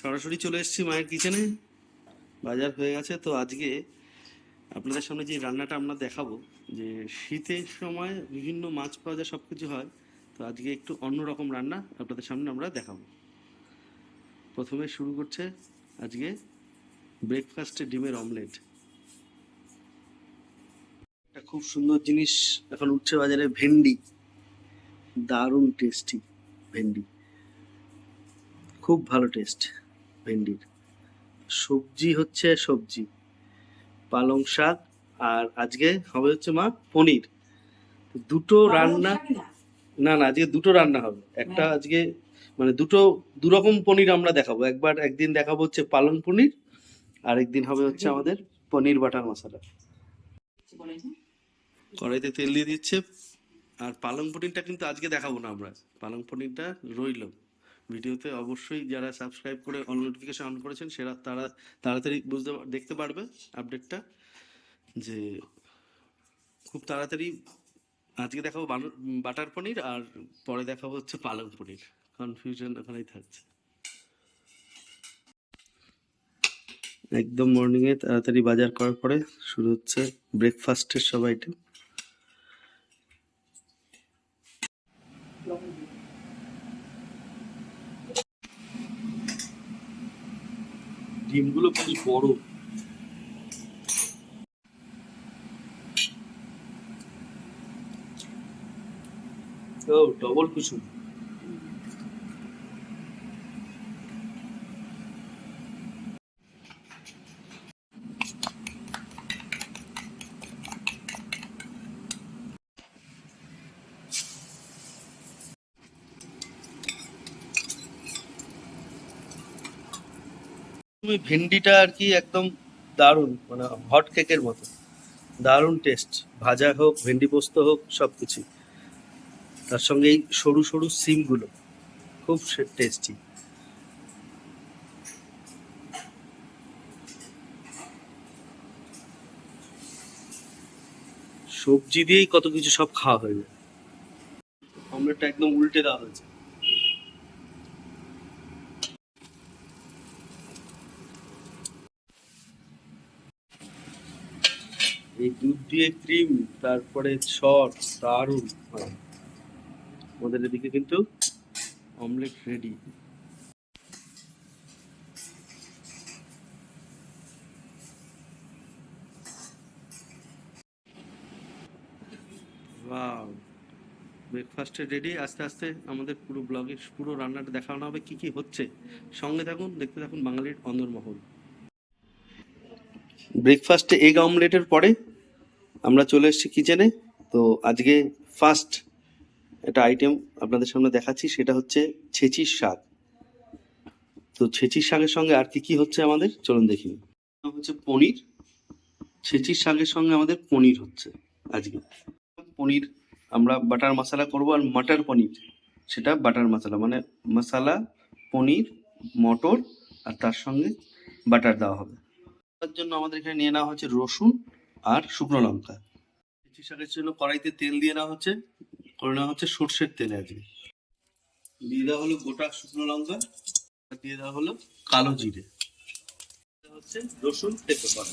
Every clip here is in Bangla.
সরাসরি চলে এসেছি মায়ের কিচেনে বাজার হয়ে গেছে। তো আজকে আপনাদের সামনে যে রান্নাটা আমরা দেখাবো, যে শীতের সময় বিভিন্ন মাছ পাওয়া যায় সব কিছু হয়, তো আজকে একটু অন্যরকম রান্না আপনাদের সামনে আমরা দেখাবো। প্রথমে শুরু করছে আজকে ব্রেকফাস্টে ডিমের অমলেট একটা খুব সুন্দর জিনিস এখন উঠছে বাজারে, ভেন্ডি। দারুণ টেস্টি ভেন্ডি। খুব ভালো টেস্ট ভেন্ডির। সবজি হচ্ছে সবজি পালং শাক আর আজকে হবে হচ্ছে মা পনির। দুটো রান্না না? না আজকে দুটো রান্না হবে। একটা আজকে মানে দুটো দুরকম পনির আমরা দেখাবো। একবার একদিন দেখাবো হচ্ছে পালং পনির আর একদিন হবে হচ্ছে আমাদের পনির বাটার মশলা। কড়াইতে তেল দিয়ে দিচ্ছে। আর পালং পনিরটা কিন্তু আজকে দেখাবো না আমরা। পালং পনিরটা রইল। ভিডিওতে অবশ্যই যারা সাবস্ক্রাইব করে অন নোটিফিকেশন অন করেছেন, সেরা, তারা, তাড়াতাড়ি বুঝতে দেখতে পারবে আপডেটটা যে খুব তাড়াতাড়ি আজকে দেখাবো বাটার পনির আর পরে দেখাবো হচ্ছে পালং পনির। কনফিউশন ওখানেই থাকছে। একদম মর্নিংয়ে তাড়াতাড়ি বাজার করার পরে শুরু হচ্ছে ব্রেকফাস্টের সব আইটেম ডিমগুলো বেশ বড়। ডবল কুসুম। তুমি ভেন্ডিটা আর কি একদম দারুণ মানে হট কেকের মতো। দারুণ টেস্ট ভাজা হোক, ভেন্ডি পোস্ত হোক সব কিছু তার সঙ্গে এই সরু সরু সিমগুলো, খুব টেস্টি সবজি দিয়েই কত কিছু সব খাওয়া হয়ে যায়। অমলেটটা একদম উল্টে দেওয়া হয়েছে। এই দুধ দিয়ে ক্রিম, তারপরে সস দারুণ আমাদের এদিকে কিন্তু অমলেট রেডি ওয়াও ব্রেকফাস্টে রেডি আস্তে আস্তে আমাদের পুরো ব্লগে পুরো রান্নাটা দেখানো হবে কি কি হচ্ছে। সঙ্গে থাকুন, দেখতে থাকুন বাঙালির অন্দরমহল। ব্রেকফাস্টে এগ অমলেটের পরে আমরা চলে এসেছি কিচেনে তো আজকে ফার্স্ট একটা আইটেম আপনাদের সামনে দেখাচ্ছি, সেটা হচ্ছে ছেচির শাক। তো ছেচির শাকের সঙ্গে আর কি কি হচ্ছে আমাদের? চলুন দেখি। হচ্ছে পনির। ছেচির শাকের সঙ্গে আমাদের পনির হচ্ছে আজকে। পনির আমরা বাটার মশলা করব আর মাটার পনির। সেটা বাটার মশলা মানে মশলা পনির, মটর আর তার সঙ্গে বাটার দেওয়া হবে। তার জন্য আমাদের এখানে নিয়ে নেওয়া হচ্ছে রসুন। আর শুকনো লঙ্কা। ছেচি শাকের জন্য কড়াইতে তেল দিয়ে নেওয়া হচ্ছে। করে নেওয়া হচ্ছে সর্ষের তেল আজকে দিয়ে দেওয়া হলো গোটা শুকনো লঙ্কা। দিয়ে দেওয়া হলো কালো জিরে। হচ্ছে রসুন থেতো করা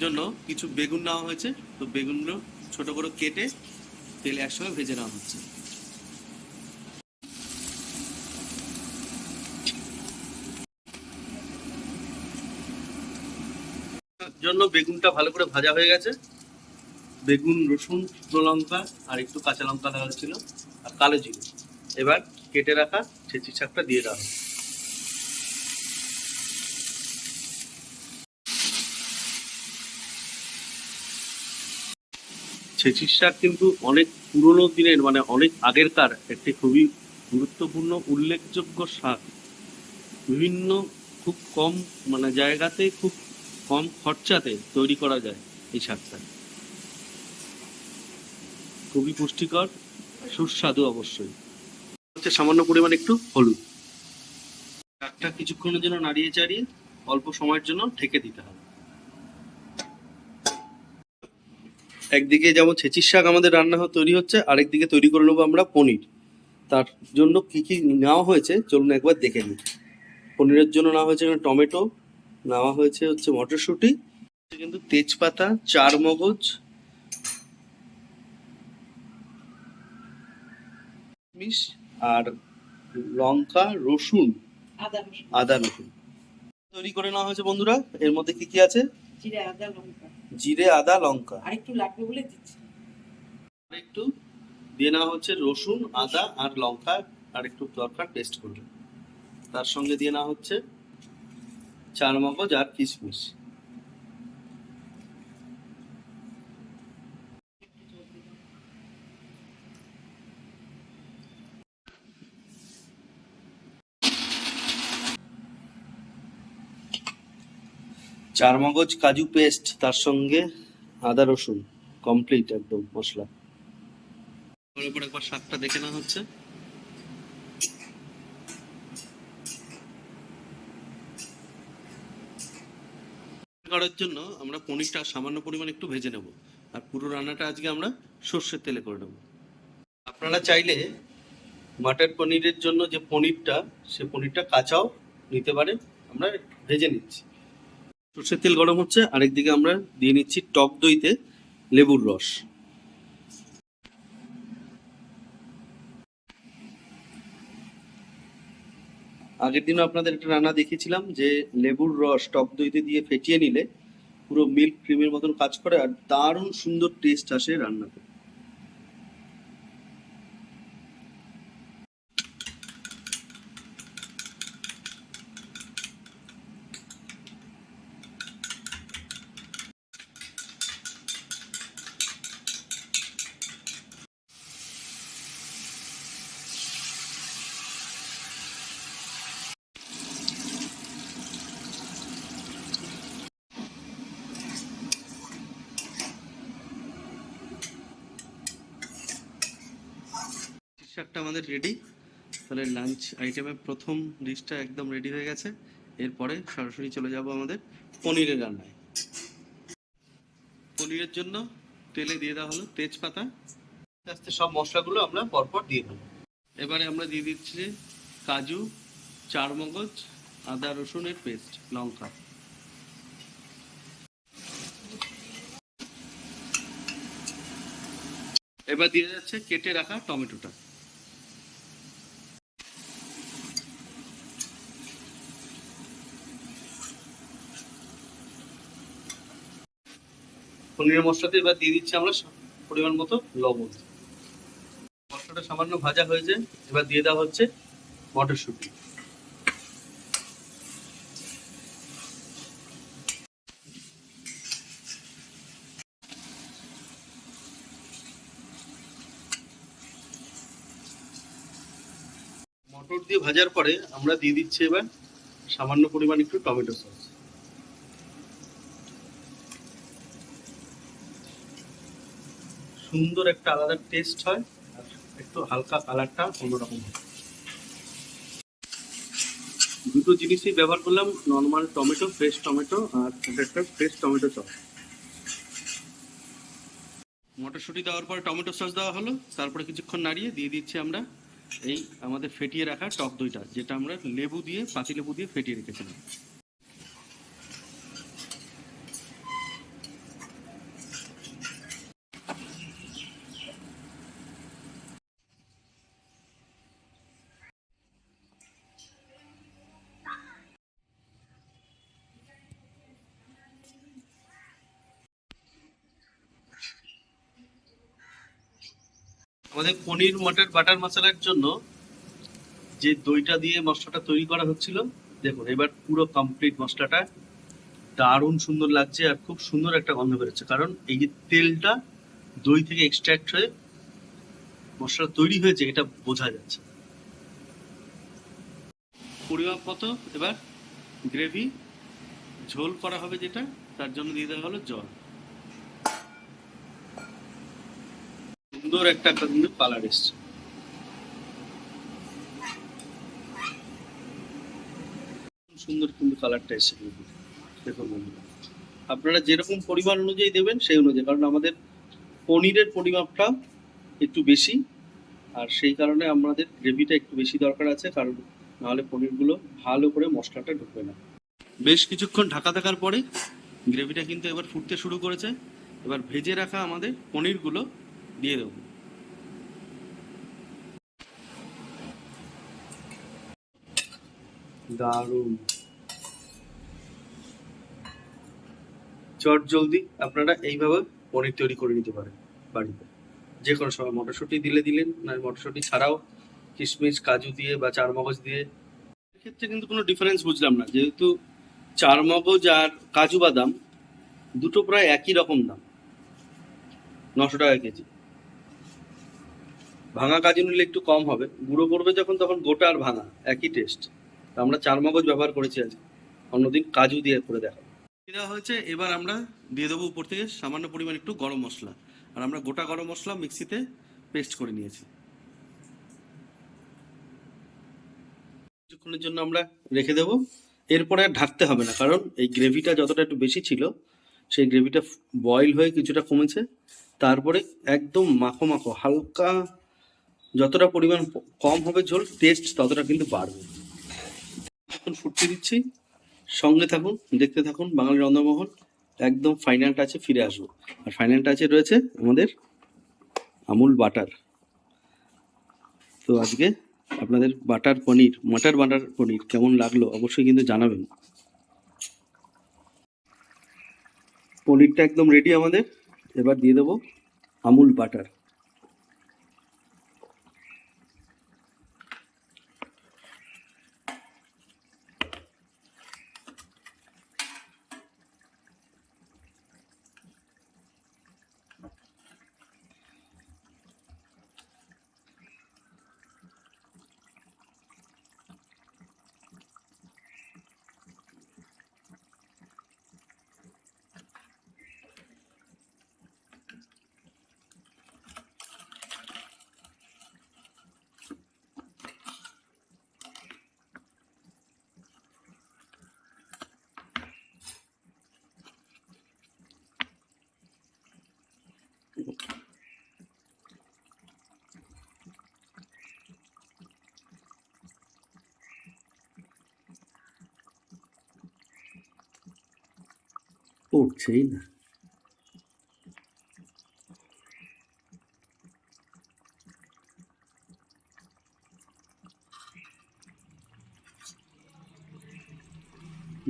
জন্য কিছু বেগুন নেওয়া হয়েছে। তো বেগুনগুলো ছোট করে কেটে তেলে একসঙ্গে ভেজে নেওয়া হচ্ছে। জন্য বেগুনটা ভালো করে ভাজা হয়ে গেছে। বেগুন, রসুন, শুকনো লঙ্কা আর একটু কাঁচা লঙ্কা দেওয়া হয়েছিল আর কালো জিরে। এবার কেটে রাখা ছেঁচি শাকটা দিয়ে দেওয়া হবে। ছেচির শাক কিন্তু অনেক পুরনো দিনের মানে অনেক আগেরকার একটি খুবই গুরুত্বপূর্ণ, উল্লেখযোগ্য শাক। বিভিন্ন খুব কম মানে জায়গাতে খুব কম খরচাতে তৈরি করা যায় এই শাকটা। খুবই পুষ্টিকর, সুস্বাদু অবশ্যই। হচ্ছে সামান্য পরিমাণ একটু হলুদ। শাকটা কিছুক্ষণের জন্য নাড়িয়ে চাড়িয়ে অল্প সময়ের জন্য ঢেকে দিতে হবে। একদিকে যেমন ছেচির শাক আমাদের রান্না তৈরি হচ্ছে, আরেকদিকে তৈরি করে নেব আমরা পনির। তার জন্য কি কি নেওয়া হয়েছে, চলুন একবার দেখে নিই। পনিরের জন্য নেওয়া হয়েছে টমেটো নেওয়া হয়েছে হচ্ছে মটরশুঁটি কিন্তু তেজপাতা চার মগজ মিশ আর লঙ্কা রসুন আদা রসুন। আদা রসুন। তৈরি করে নেওয়া হয়েছে বন্ধুরা এর মধ্যে কি কি আছে? জিরে আদা লঙ্কা। জিরে আদা লঙ্কা। আর একটু লাগবে বলে দিচ্ছি। আর একটু দিয়ে নেওয়া হচ্ছে রসুন আদা আর লঙ্কা আর একটু দরকার পেস্ট করবে তার সঙ্গে দিয়ে নেওয়া হচ্ছে চার মগজ আর কিশমিশ চার মগজ কাজু পেস্ট, তার সঙ্গে আদা রসুন কমপ্লিট একদম মশলা। একবার শাকটা দেখে নেওয়া হচ্ছে। করার জন্য আমরা পনিরটা সামান্য পরিমাণ একটু ভেজে নেব। আর পুরো রান্নাটা আজকে আমরা সর্ষের তেলে করে নেব। আপনারা চাইলে মাটার পনিরের জন্য যে পনিরটা, সে পনিরটা কাঁচাও নিতে পারে আমরা ভেজে নিচ্ছি। সর্ষের তেল গরম হচ্ছে। আরেকদিকে আমরা দিয়ে নিচ্ছি টক দইতে লেবুর রস। আগের দিনও আপনাদের একটা রান্না দেখিয়েছিলাম যে লেবুর রস টক দইতে দিয়ে ফেটিয়ে নিলে পুরো মিল্ক ক্রিমের মতন কাজ করে আর দারুণ সুন্দর টেস্ট আসে রান্নাতে। শাকটা আমাদের রেডি তাহলে লাঞ্চ আইটেমের প্রথম ডিশটা একদম রেডি হয়ে গেছে। এরপরে সরাসরি চলে যাব আমাদের পনিরের রান্নায়। পনিরের জন্য তেলে দিয়ে দেওয়া হলো তেজপাতা। আস্তে আস্তে সব মশলাগুলো আমরা পরপর দিয়ে দেবো এবারে আমরা দিয়ে দিচ্ছি কাজু চার মগজ আদা রসুনের পেস্ট লঙ্কা। এবার দিয়ে যাচ্ছে কেটে রাখা টমেটোটা। পনিরের মশলাতে এবার দিয়ে দিচ্ছি আমরা পরিমাণ মতো লবণ। মশলাটা সামান্য ভাজা হয়েছে, এবার দিয়ে দেওয়া হচ্ছে মটরশুঁটি। মটর দিয়ে ভাজার পরে আমরা দিয়ে দিচ্ছি এবার সামান্য পরিমাণ একটু টমেটো সস। সুন্দর একটা আলাদা টেস্ট হয় একটু হালকা কালারটা অন্যরকম হয়। দুটো জিনিসই ব্যবহার করলাম নর্মাল টমেটো ফ্রেশ টমেটো আর একটা ফ্রেশ টমেটো সস মটরশুঁটি দেওয়ার পর টমেটো সস দেওয়া হলো, তারপরে কিছুক্ষণ নাড়িয়ে দিয়ে দিচ্ছি আমরা এই আমাদের ফেটিয়ে রাখা টক দইটা, যেটা আমরা লেবু দিয়ে, পাতি লেবু দিয়ে ফেটিয়ে রেখেছিলাম। আমাদের পনির, মটর, বাটার মশলার জন্য যে দইটা দিয়ে মশলাটা তৈরি করা হচ্ছিল, দেখুন, এবার পুরো কমপ্লিট মশলাটা দারুণ সুন্দর লাগছে আর খুব সুন্দর একটা গন্ধ বেরোচ্ছে। কারণ এই যে তেলটা দই থেকে এক্সট্রাক্ট হয়ে মশলা তৈরি হয়েছে, এটা বোঝা যাচ্ছে। পরিমাপ মতো এবার গ্রেভি ঝোল করা হবে যেটা, তার জন্য দিয়ে দেওয়া হলো জল। সুন্দর একটা কিন্তু কালার এসছে। সুন্দর কিন্তু কালারটা কিন্তু। দেখুন বন্ধুরা, আপনারা যেরকম পরিমাণ অনুযায়ী দেবেন সেই অনুযায়ী, কারণ আমাদের পনিরের পরিমাপটা একটু বেশি, আর সেই কারণে আমাদের গ্রেভিটা একটু বেশি দরকার আছে, কারণ নাহলে পনিরগুলো ভালো করে মশলাটা ঢুকবে না। বেশ কিছুক্ষণ ঢাকা থাকার পরে গ্রেভিটা কিন্তু এবার ফুটতে শুরু করেছে। এবার ভেজে রাখা আমাদের পনিরগুলো দিয়ে দেবো। দারুণ। চট জলদি আপনারা এইভাবে পনির তৈরি করে নিতে পারেন বাড়িতে। যে কোনো সময় মটরশুঁটি দিলে দিলেন, না মটরশুঁটি ছাড়াও কিশমিশ, কাজু দিয়ে বা চারমগজ দিয়ে। ক্ষেত্রে কিন্তু কোনো ডিফারেন্স বুঝলাম না, যেহেতু চারমগজ আর কাজু বাদাম দুটো প্রায় একই রকম দাম। নশো টাকা কেজি। ভাঙা কাজু নিলে একটু কম হবে, গুঁড়ো করবে যখন তখন গোটা আর ভাঙা, একই টেস্ট আমরা চারমগজ ব্যবহার করেছি আজকে। অন্যদিন কাজু দিয়ে করে দেখা দেওয়া হয়েছে, এবার আমরা দিয়ে দেবো উপর থেকে সামান্য পরিমাণ একটু গরম মশলা। আর আমরা গোটা গরম মশলা মিক্সিতে পেস্ট করে নিয়েছি। কিছুক্ষণের জন্য আমরা রেখে দেবো। এরপরে আর ঢাকতে হবে না, কারণ এই গ্রেভিটা যতটা একটু বেশি ছিল, সেই গ্রেভিটা বয়েল হয়ে কিছুটা কমেছে। তারপরে একদম মাখো মাখো, হালকা, যতটা পরিমাণ কম হবে ঝোল টেস্ট ততটা কিন্তু বাড়বে। এখন ফুটতে দিচ্ছি। সঙ্গে থাকুন, দেখতে থাকুন, বাঙালি রন্ধমোহন একদম ফাইনাল টাচে ফিরে আসব। আর ফাইনাল টাচে রয়েছে আমাদের আমুল বাটার। তো আজকে আপনাদের বাটার পনির, মটার বাটার পনির কেমন লাগল অবশ্যই কিন্তু জানাবেন। পনিরটা একদম রেডি আমাদের। এবার দিয়ে দেবো আমুল বাটার। উঠছেই না।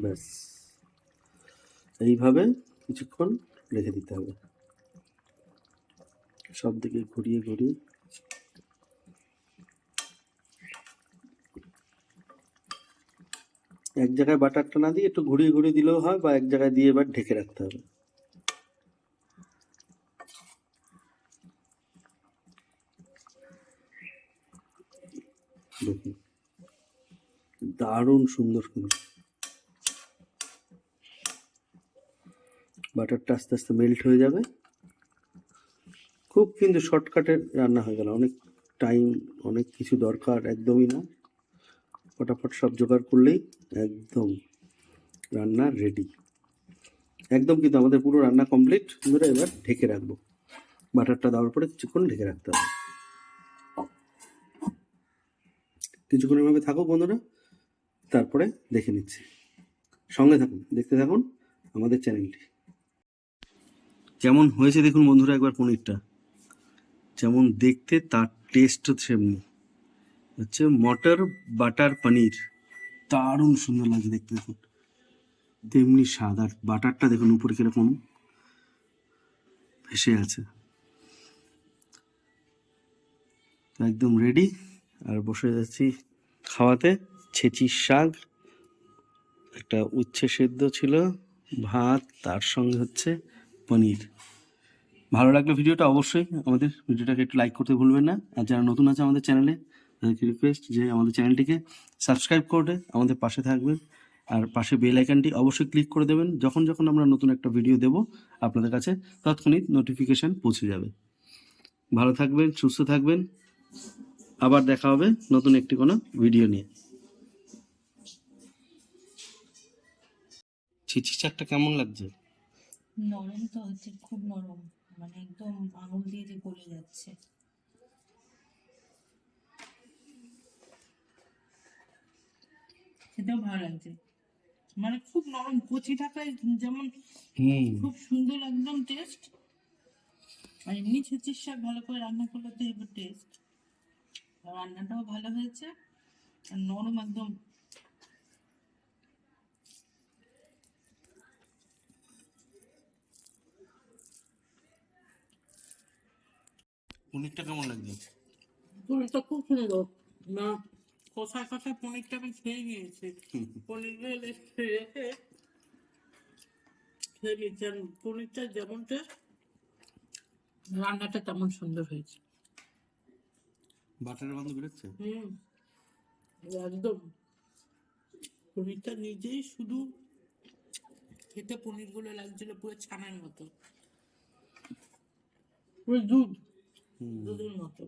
ব্যাস। এইভাবে কিছুক্ষণ রেখে দিতে হবে। সব দিকে ঘুরিয়ে ঘুরিয়ে এক জায়গায় বাটারটা না দিয়ে একটু ঘুরিয়ে ঘুরিয়ে দিলেও হয় বা এক জায়গায় দিয়ে এবার ঢেকে রাখতে হবে। দারুণ সুন্দর কিন্তু। বাটারটা আস্তে আস্তে মেল্ট হয়ে যাবে। খুব কিন্তু শর্টকাটে রান্না হয়ে গেল। অনেক টাইম অনেক কিছু দরকার, একদমই না। ফটাফট সব জোগাড় করলেই একদম রান্না রেডি একদম কিন্তু আমাদের পুরো রান্না কমপ্লিট বন্ধুরা, এবার ঢেকে রাখব। বাটারটা দেওয়ার পরে কিছুক্ষণ ঢেকে রাখতে হবে। কিছুক্ষণ এভাবে থাকো বন্ধুরা, তারপরে দেখে নিচ্ছি। সঙ্গে থাকুন, দেখতে থাকুন আমাদের চ্যানেলটি কেমন হয়েছে দেখুন বন্ধুরা একবার পনিরটা। যেমন দেখতে, তার টেস্টও সেমনি হচ্ছে মটর, বাটার, পনির। দারুণ সুন্দর লাগছে দেখতে, দেখুন। তেমনি স্বাদ, আর বাটারটা দেখুন উপরে কীরকম। ভেসে আছে একদম রেডি আর বসে যাচ্ছি খাওয়াতে। ছেচি শাক। একটা উচ্ছে সেদ্ধ ছিল, ভাত, তার সঙ্গে হচ্ছে পনির। ভালো লাগলে ভিডিওটা অবশ্যই আমাদের ভিডিওটাকে একটু লাইক করতে ভুলবেন না। আর যারা নতুন আছে আমাদের চ্যানেলে রিকোয়েস্ট যে আমাদের চ্যানেলটিকে সাবস্ক্রাইব করে আমাদের পাশে থাকবেন। আর পাশে বেল আইকনটি অবশ্যই ক্লিক করে দেবেন। যখন যখন আমরা নতুন একটা ভিডিও দেব, আপনাদের কাছে তৎক্ষণিক নোটিফিকেশান পৌঁছে যাবে। ভালো থাকবেন, সুস্থ থাকবেন। আবার দেখা হবে নতুন একটি কোনো ভিডিও নিয়ে। ছিচি চাকটা কেমন লাগছে? নরম তো হচ্ছে, খুব নরম। মানে একদম আঙুল দিয়ে যাচ্ছে। খেতেও ভালো লাগছে। মানে খুব নরম কচি থাকায় যেমন খুব সুন্দর একদম টেস্ট আর এমনি ছেচির শাক ভালো করে রান্না করলে তো এবার টেস্ট রান্নাটাও ভালো হয়েছে। আর নরম একদম। পনিরটা কেমন লাগছে? পনিরটা খুব সুন্দর। না কষায় কষায় পনিরটা আমি খেয়ে নিয়েছি। পনিরটা রেখে খেয়ে নিয়েছি আর পনিরটা যেমন টেস্ট রান্নাটা তেমন সুন্দর হয়েছে। বাটারের গন্ধ বেরোচ্ছে হুম একদম। পনিরটা নিজেই শুধু খেতে পনিরগুলো লাগছিল পুরো ছানার মতো। পুরো দুধ দুধের মতো।